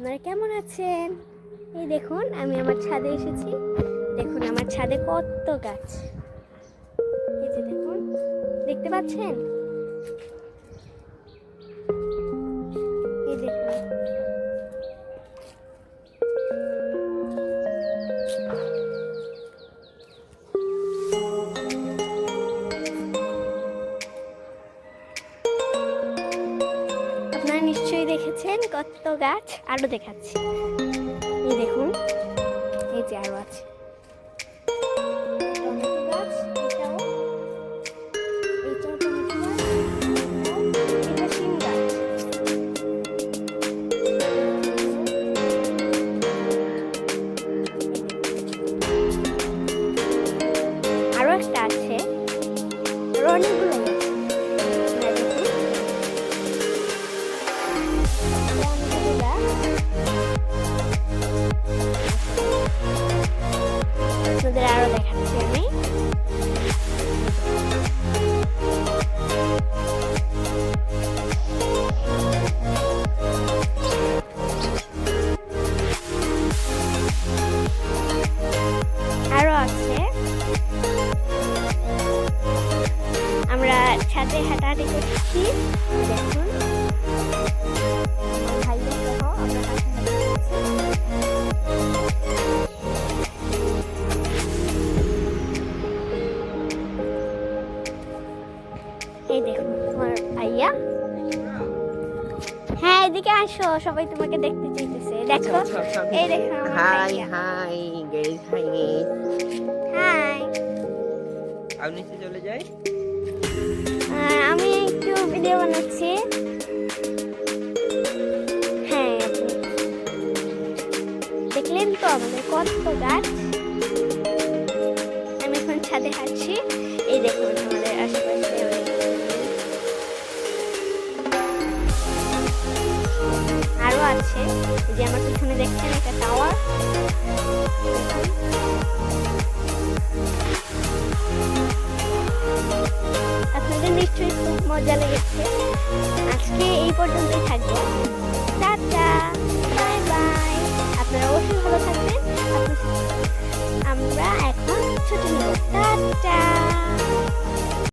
আপনারা কেমন আছেন? এই দেখুন, আমি আমার ছাদে এসেছি। দেখুন, আমার ছাদে কত গাছ। এই যে দেখুন, দেখতে পাচ্ছেন? এই দেখুন। দেখেছেন কত গাছ? আরও দেখাচ্ছি। এই দেখুন, এই যে আরও আছে। আরও একটা আছে। আরও অনেকগুলো আপনাদের আরও দেখাচ্ছি আমি। আরও আছে। আমরা ছাদে হাঁটাহাঁটি করছি। দেখুন। এই দেখুন তোমার ভাইয়া। হ্যাঁ এদিকে আসো সবাই তোমাকে দেখতে চাইতেছে। দেখো এই দেখো hi hi guys hi hi. আমি নিচে চলে যাই? আমি একটু ভিডিও বানাচ্ছি। হ্যাঁ দেখলেন তো আমাদের কত গাছ। আছে যে আমার পিছনে দেখছেন একটা টাওয়ার আপনাদের নিশ্চয়ই খুব মজা লেগেছে। আজকে এই পর্যন্তই থাকব। টাটা বাই বাই আপনারা অবশ্যই ভালো থাকবেন। আমরা এখন ছুটি নেব টাটা।